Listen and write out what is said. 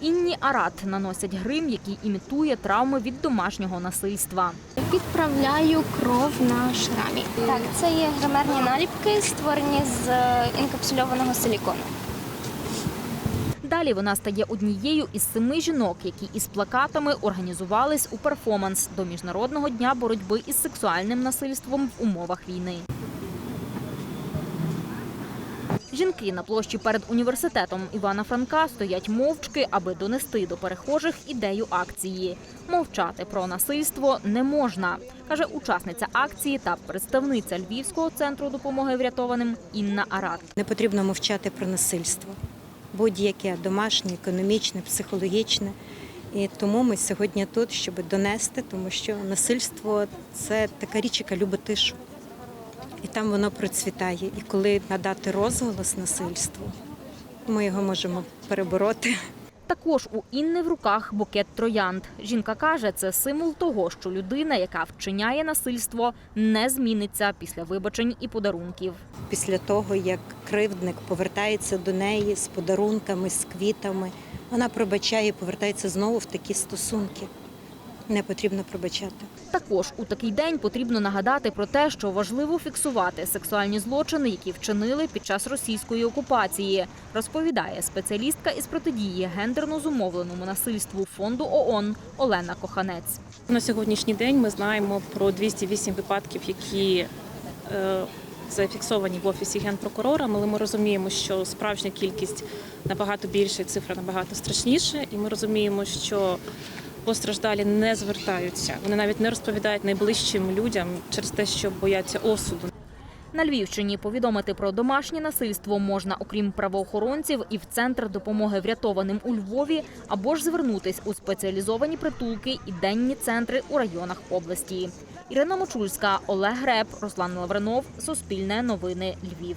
Інні Арат наносять грим, який імітує травми від домашнього насильства. Підправляю кров на шрамі. Так, це є гримерні наліпки, створені з е, інкапсульованого силікону. Далі вона стає однією із семи жінок, які із плакатами організувались у перформанс до міжнародного дня боротьби із сексуальним насильством в умовах війни. Жінки на площі перед університетом Івана Франка стоять мовчки, аби донести до перехожих ідею акції. Мовчати про насильство не можна, каже учасниця акції та представниця Львівського центру допомоги врятованим Інна Арат. Не потрібно мовчати про насильство, будь-яке домашнє, економічне, психологічне. І тому ми сьогодні тут, щоб донести, тому що насильство це така річ, яка любить тишу. І там воно процвітає. І коли надати розголос насильству, ми його можемо перебороти. Також у Інни в руках букет троянд. Жінка каже, це символ того, що людина, яка вчиняє насильство, не зміниться після вибачень і подарунків. Після того, як кривдник повертається до неї з подарунками, з квітами, вона пробачає і повертається знову в такі стосунки. Не потрібно пробачати. Також у такий день потрібно нагадати про те, що важливо фіксувати сексуальні злочини, які вчинили під час російської окупації, розповідає спеціалістка із протидії гендерно зумовленому насильству фонду ООН Олена Коханець. На сьогоднішній день ми знаємо про 208 випадків, які е, зафіксовані в офісі генпрокурора. Але ми розуміємо, що справжня кількість набагато більша, і цифра набагато страшніша. І ми розуміємо, що постраждалі не звертаються. Вони навіть не розповідають найближчим людям через те, що бояться осуду. На Львівщині повідомити про домашнє насильство можна, окрім правоохоронців, і в центр допомоги врятованим у Львові, або ж звернутись у спеціалізовані притулки і денні центри у районах області. Ірина Мочульська, Олег Греб, Руслан Лавренов, Суспільне новини Львів.